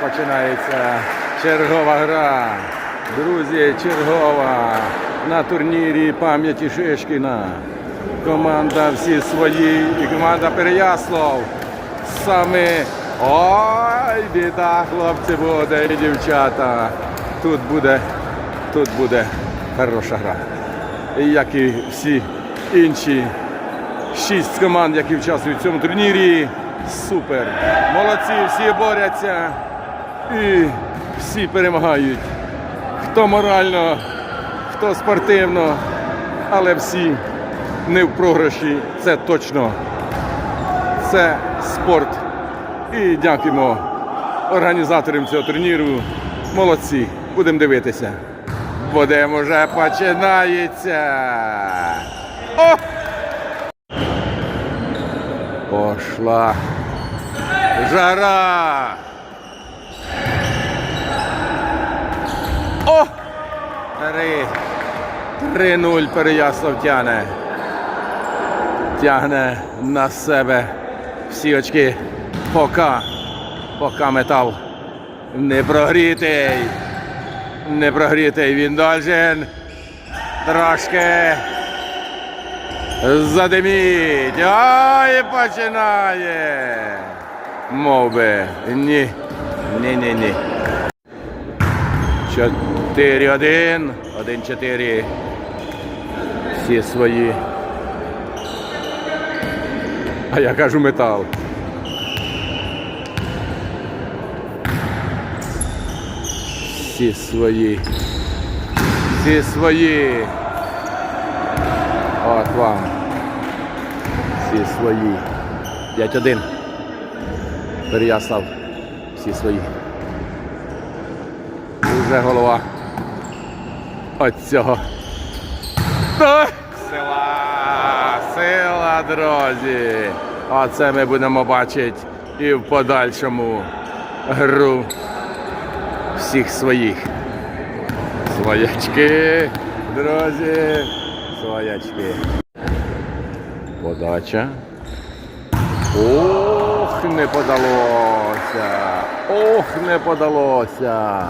починається чергова гра. Друзі, чергова на турнірі пам'яті Шишкіна. Команда всі свої і команда Переяслав. Саме ой, біда, хлопці буде і дівчата. Тут буде, тут буде хороша гра. Як і всі інші шість команд, які участвують в цьому турнірі. Супер. Молодці, всі борються і всі перемагають. Хто морально, хто спортивно, але всі не в програші. Це точно. Це спорт. І дякуємо організаторам цього турніру. Молодці. Будемо дивитися. Будемо вже починається. О! Пошла жара. О! Три. 3-0 Переяслав тягне. Тягне на себе всі очки. Пока. Пока метал не прогрітий. Не прогрітий. Він должен трошки задиміть. Ай, починає. Мов би. Ні. Ні, ні, ні. 4-1. 1-4. Всі свої. А я кажу метал. Всі свої. Всі свої. От вам. Всі свої. 5-1. Переяслав. Всі свої. Уже голова. От цього. Та, Сила! Сила, друзі! Оце ми будемо бачити і в подальшому гру всіх своїх. Своячки, друзі, своячки. Подача. Ох, не подалося. Ох, не подалося.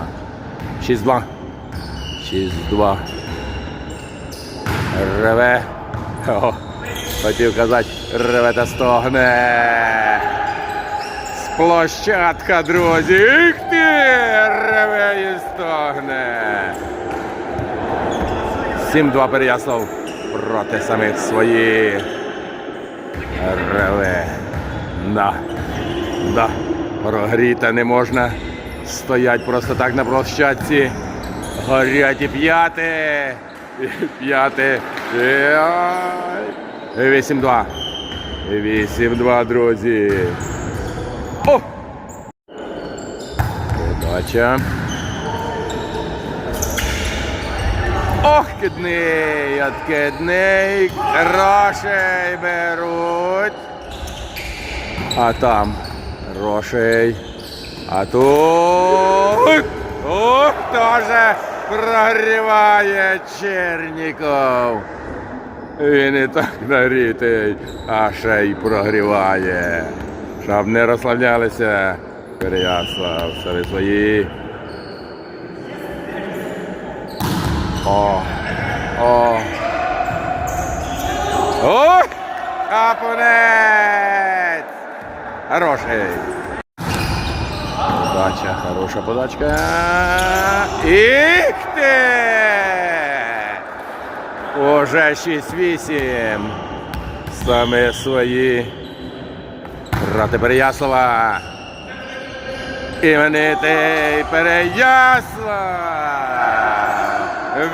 6-2. 6-2. Реве. О, хотів казати, реве та стогне. З площадка, друзі. Їх ти! Реве і стогне. 7-2 Переяслав проти самих своїх. Реве. Да. Да. Прогріти не можна. Стоять просто так на площадці. Горять і п'яти. П'яти. І ай. 8-2. 8-2, друзі. О! Подача. Ох, кидний, откидний. Грошей беруть. А там грошей. А тут. Ух, теж прогріває Черніков. Він і так нагрітий, а ще й прогріває. Щоб не розслаблялися. Переяслав серед свої. О! О! О! Капунець! Хороший. Подача, хороша подачка. Іх ти! Уже 6-8. Саме свої. Брати Переяслава. Іменитий.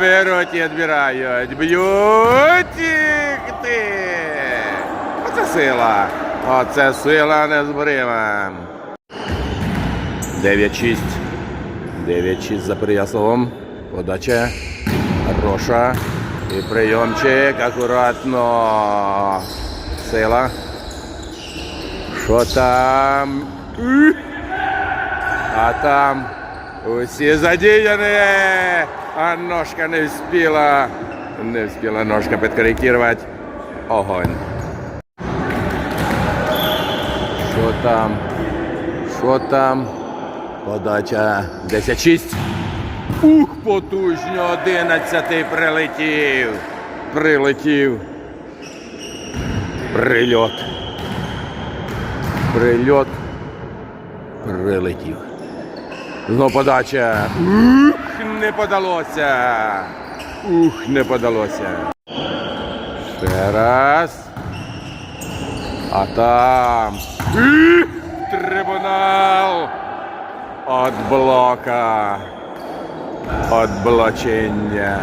Беруть і відбирають. Б'ють їх ти. Оце сила. Оце сила незборима. 9-6. 9-6 за Переяславом. Подача. Хороша. І прийомчик. Акуратно. Сила. Що там? А там усі задіяні. А ножка не встигла. Не встигла ножка підкорректувати. Огонь. Що там? Що там? Подача 10-6. Ух, потужно, 11 прилетів. Прилетів. Прильот. Прильот. Прилетів. Знов подача. Ух, не подалося. Ух, не подалося. Ще раз. А там. Ух, трибунал. От блока. От блочення.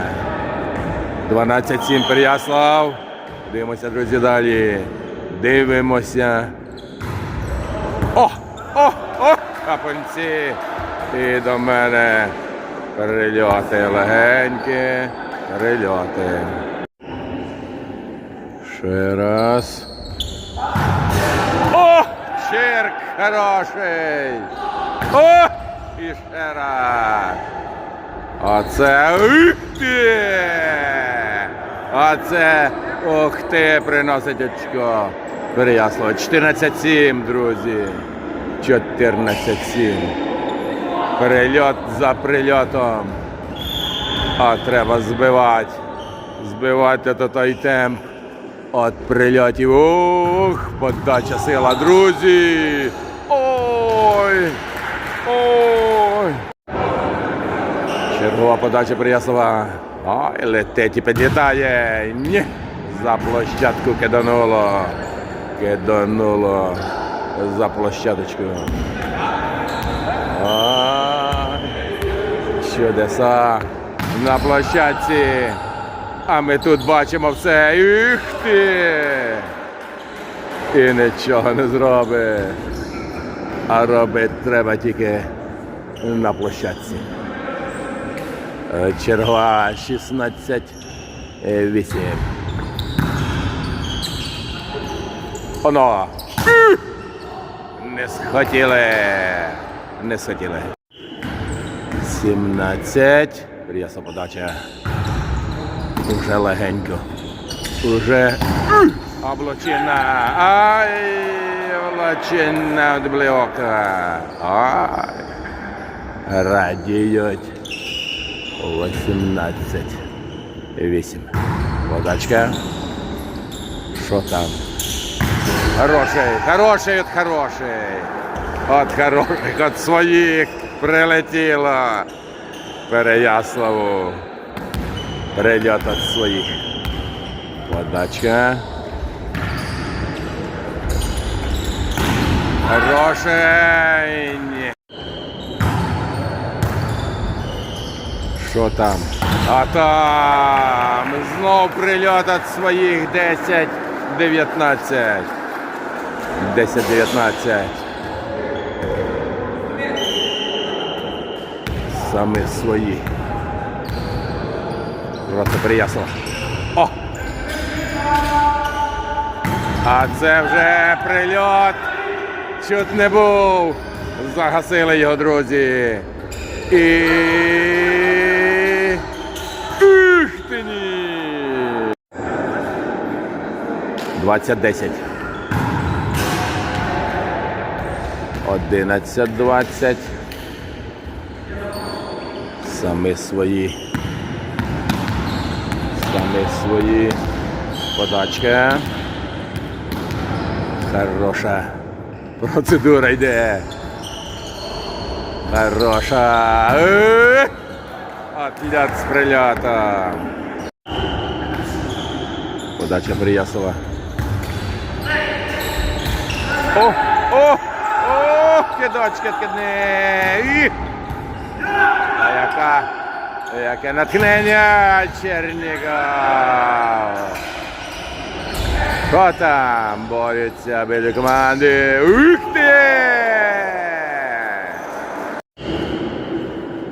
12-7 Переяслав. Дивимося, друзі, далі. Дивимося. О! О! О! Капонці! І до мене прильоти легенькі. Прильоти. Ще раз. О! Черк хороший! О! І ще раз. Оце ух ти! Оце ух ти, приносить очко. Переясло. 14-7, друзі. 14-7. Прильот за прильотом. А треба збивати. Збивати то той темп. От прильотів. Ух, подача сила, друзі. Ой! Ой! Чергова подача Прияслава. Ой, летить і підлітає. Ні. За площадку кидануло. Кидануло за площадочку. Чудеса на площадці. А ми тут бачимо все. Ух ти! І нічого не зробить. А робити треба тільки на площадці. Е, Чергова 16 е, 8. Оно. Не схотіли. Не схотіли. 17. Приясна подача. Уже легенько. Уже облачина. Ай, облачина від блока. Ай. Радіють. 18. 8. Подачка. Що там? Хороший, хороший от хороший. От хороших, от своїх прилетіло. Переяславу. Прильот от своїх. Подачка. Хороший. Що там? А там знов прильот від своїх 10, 19. 10, 19. Саме свої. Проти Прияслава. О! А це вже прильот. Чуть не був. Загасили його, друзі. І. 20-10. 11-20. Самі свої. Самі свої. Подачка. Хороша. Процедура йде. Хороша. Е! Отлет з прильотом. Подача Бриясова. О! О! О! Кидочки! І! А яка? Яке натхнення Чернігов! Хто там борються біля команди? Ух ти!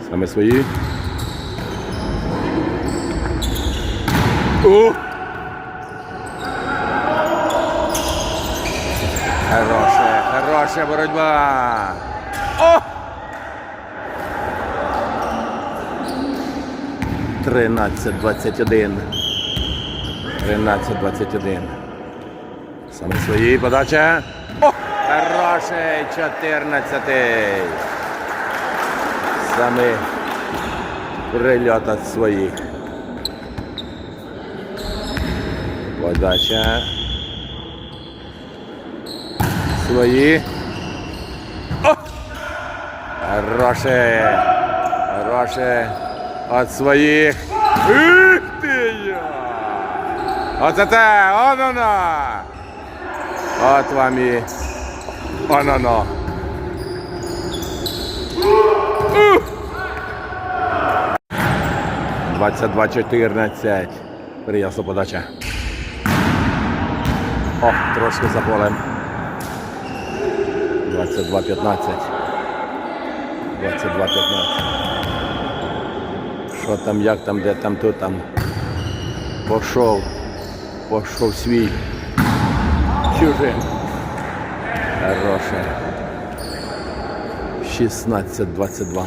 Саме свої. Ух! Хорошая, хорошая боротьба. О! 13-21. 13-21. Саме свої подача. О! Хороший 14. самих прильота своїх. Подача. Свої. О! Хороше. Хороше. От своїх. Ух ти! Оце те, оно-на! От вам і оно-но. Ух! 22-14. Приясно подача. О, трошки за полем. 22-15. 22-15. Що там, як там, де там, тут там. Пошов. Пошов свій. Чужим. Хороше. 16-22.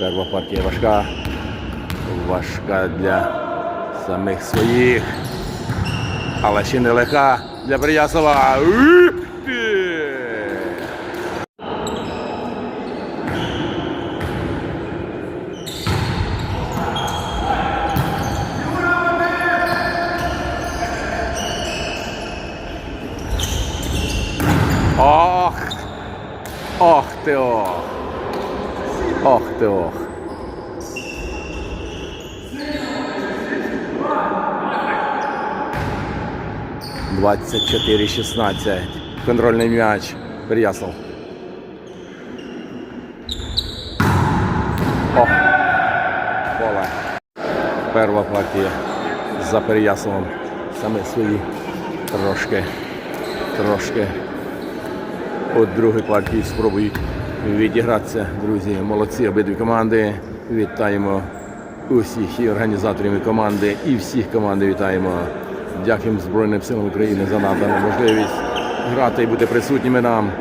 Перша партія важка. Важка для самих своїх. Але ще не легка для Приясова. 4-16. Контрольний м'яч. Переяслав. О! Поле. Перва партія за Переяславом. Саме свої трошки. Трошки. От другий партії спробують відігратися, друзі. Молодці обидві команди. Вітаємо усіх і організаторів і команди, і всіх команд вітаємо. Дякуємо Збройним силам України за надану можливість грати і бути присутніми нам.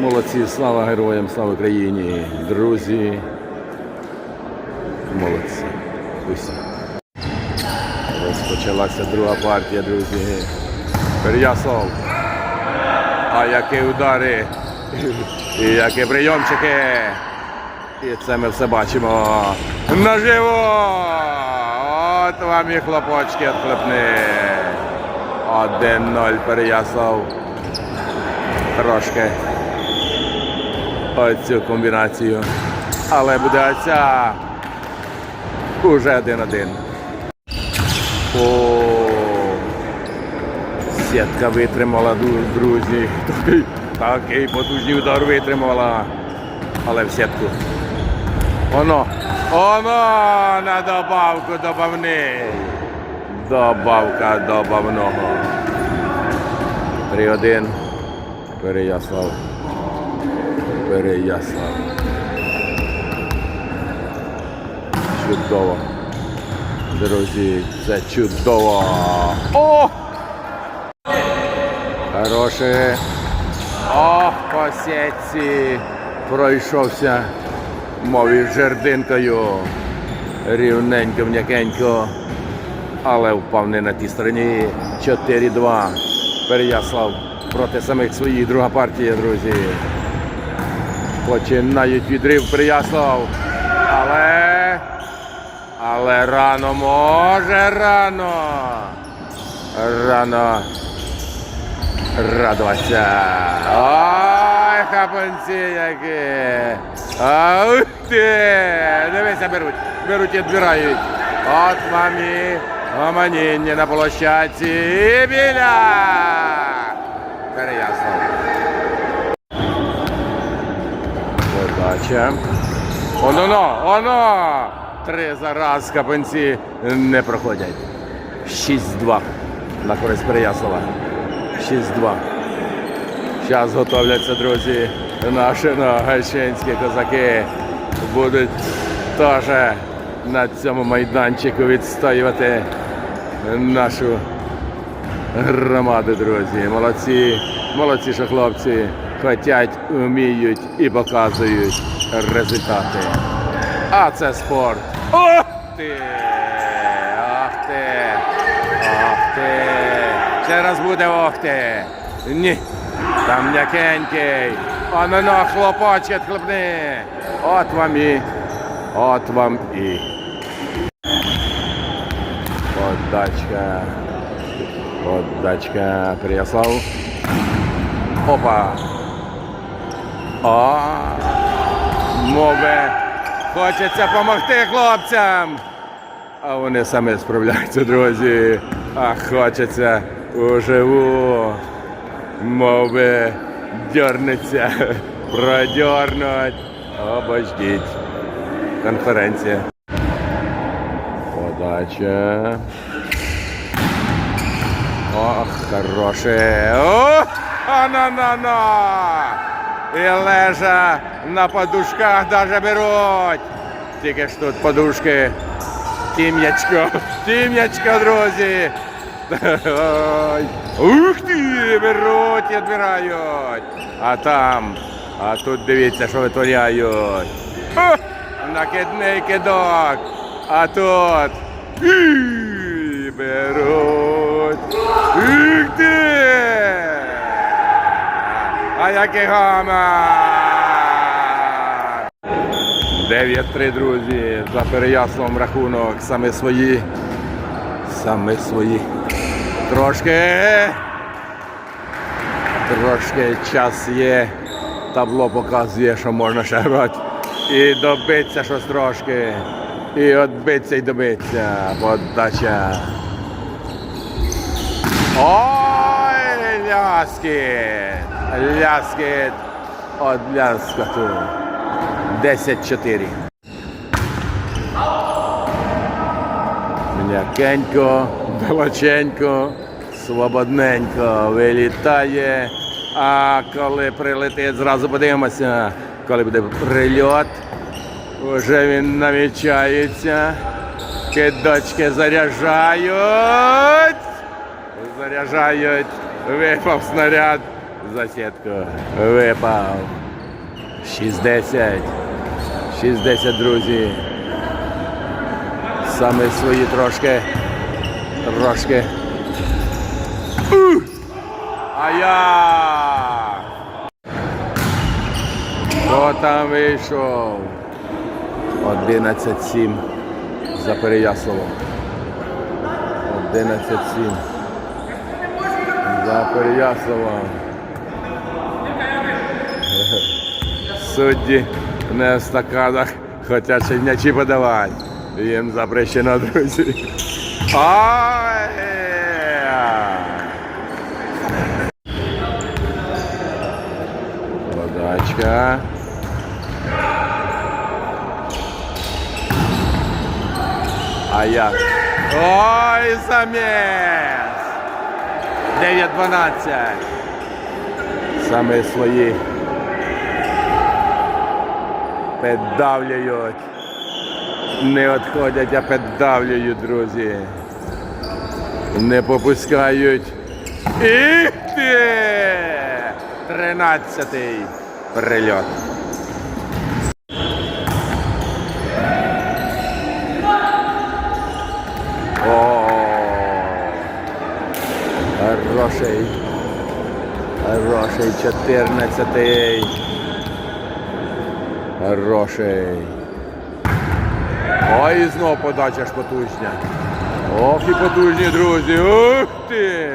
Молодці, слава героям, слава Україні, друзі. Молодці. Усі. Розпочалася друга партія, друзі. Переяслав. А які удари, і які прийомчики. І це ми все бачимо наживо. От вам і хлопочки відхлопни. 1-0 Переяслав. Трошки оцю комбінацію. Але буде оця уже 1-1. О, Сітка витримала, друзі. Такий, такий потужний удар витримала. Але в сітку. Оно. Оно на добавку добавний. Добавка добавного. 3-1. Переяслав. Переяслав. Чудово. Друзі, це чудово. О! Хороше. Ох, по пройшовся, мов із жердинкою. Рівненько, м'якенько. Але впав не на тій стороні. 4-2. Переяслав проти самих своїх. Друга партія, друзі. Починають відрив Переяслав. Але. Але рано може рано. Рано радуватися. Ой, хапанці які. Ах ти! Дивися, беруть. Беруть і відбирають. От мамі. Гомоніння на площадці. І біля. Переяслав. Подача. Оно, оно! Три зараз капанці не проходять. 6-2 на користь Переяслава. 6-2. Зараз готовляться, друзі, наші нагайчинські козаки. Будуть теж на цьому майданчику відстоювати нашу громаду, друзі. Молодці, молодці, що хлопці хотять, вміють і показують результати. А це спорт. Ох ти! Ах ти! Ах ти! Ще буде ох ти! Ні! Там м'якенький! А на на хлопочки хлопни. От вам і. От вам і. Подачка. Подачка. Переяслав. Опа. О, мови. Хочеться допомогти хлопцям. А вони самі справляються, друзі. А хочеться уживу. Мови дернеться, продернуть. Обождіть. Конференція. Подача. Ох, хороше. О, на-на-на! І лежа на подушках даже беруть. Тільки ж тут подушки. Тім'ячко, тім'ячко, друзі. Ух ти, беруть і відбирають. А там, а тут дивіться, що витворяють. Накидний кидок. А тут. І беруть. Ух ти! Гамар! 9-3, друзі, за Переяславом рахунок, саме свої, саме свої. Трошки, трошки час є, табло показує, що можна ще грати. І добитися щось трошки. І відбитися і добитися. Подача. Ой, ляскіт! Ляскіт от ляскоту. 10-4. М'якенько, далеченько, свободненько вилітає. А коли прилетить, зразу подивимося, коли буде прильот. Уже він намічається. Кидочки заряджають. Заряджають. Випав снаряд. За сітку. Випав. 60. 60, друзі. Саме свої трошки. Трошки. А я. Хто там вийшов? 11-7 за Переяславом. 11-7 за Переяславом. Судді не в стаканах хочуть ще м'ячі подавати. Їм запрещено, друзі. Ай! А як? Ой, заміс! 9-12. Саме свої піддавлюють. Не відходять, а піддавлюють, друзі. Не попускають. І ти! Тринадцятий прильот. О, хороший. Хороший, чотирнадцятий. Хороший. Ой, і знов подача ж потужня. Ох і потужні, друзі. Ух ти!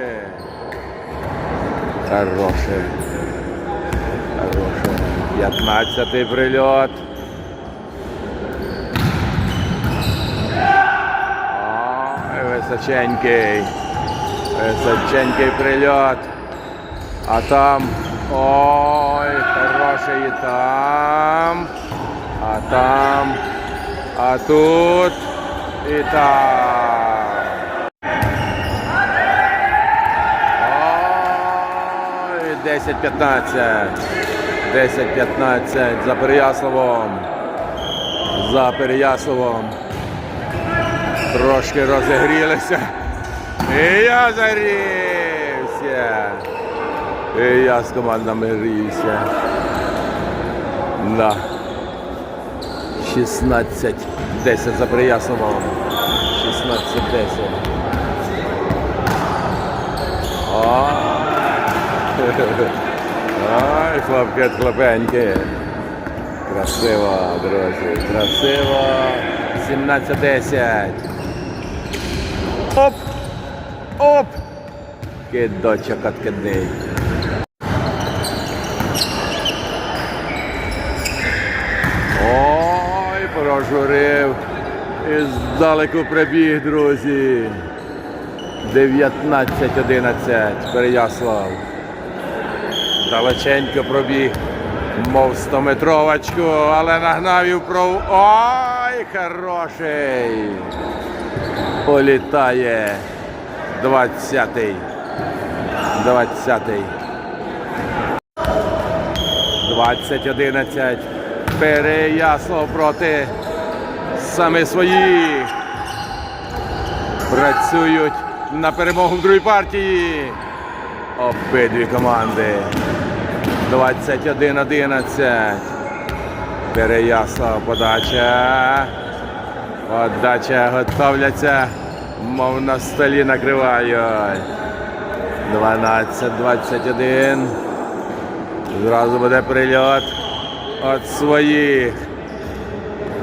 Хороший. Хороший. П'ятнадцятий прильот. Ой, височенький. Височенький прильот. А там. Ой, хороший там. А там. А тут. І там. Ой, 10-15. 10-15 за Переяславом. За Переяславом. Трошки розігрілися. І я загрівся. Я з командами грівся. Да. 16 10 за Приясовом. 16 10. О! Ой, хлопки, хлопеньки. Красиво, друзі, красиво. 17-10. Оп! Оп! Кидочок откидний. Ой, прожурив. І здалеку прибіг, друзі. 19-11. Переяслав. Далеченько пробіг, мов 100-метровочку, але нагнав і вправ. Ой, хороший. Політає. 20-й. 20-й. 20-11. Переяслав проти саме своїх. Працюють на перемогу в другій партії. Обидві команди. 21-11. Переяслав подача. Подача готовляться. Мов на столі накривають. 12-21. Зразу буде прильот від своїх.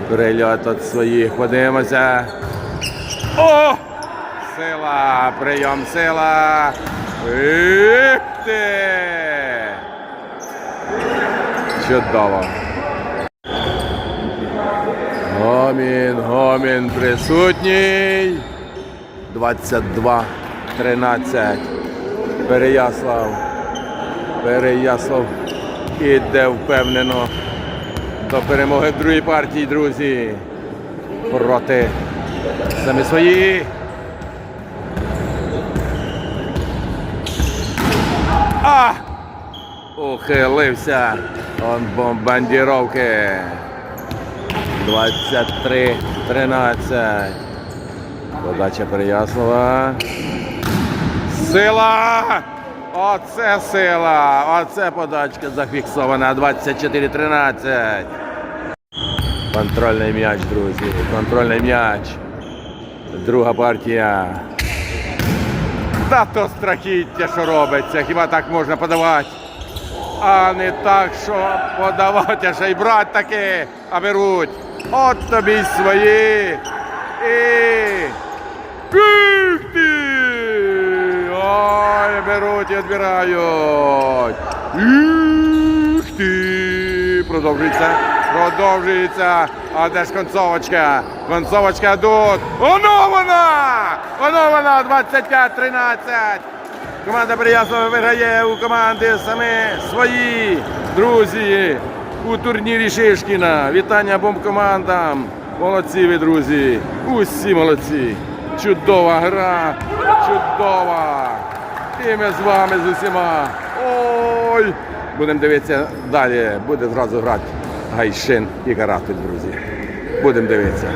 Прильот від своїх. Подивимося. О! Сила! Прийом сила! Ти! Чудово! Гомін, гомін присутній. 22-13. Переяслав. Переяслав іде впевнено до перемоги в другій партії, друзі. Проти саме свої. А! Ухилився. Он бомбардіровки. 23-13. Подача Переяслава. Сила! Оце сила! Оце подачка зафіксована. 24-13. Контрольний м'яч, друзі. Контрольний м'яч. Друга партія. Та то страхіття, що робиться. Хіба так можна подавати? А не так, що подавати, а ще й брати таки, а беруть. От тобі свої. І. Ух! Ой, беруть і відбирають. Ти! Продовжується. Продовжується. А де ж концовочка? Тут. Оно вона! Оно вона! 25-13. Команда Переяслава виграє у команди саме свої друзі у турнірі Шишкіна. Вітання обом командам. Молодці ви, друзі. Усі молодці. Чудова гра. Чудова. І ми з вами з усіма. Ой! Будемо дивитися далі. Буде зразу грати Гайшин і Каратель, друзі. Будемо дивитися.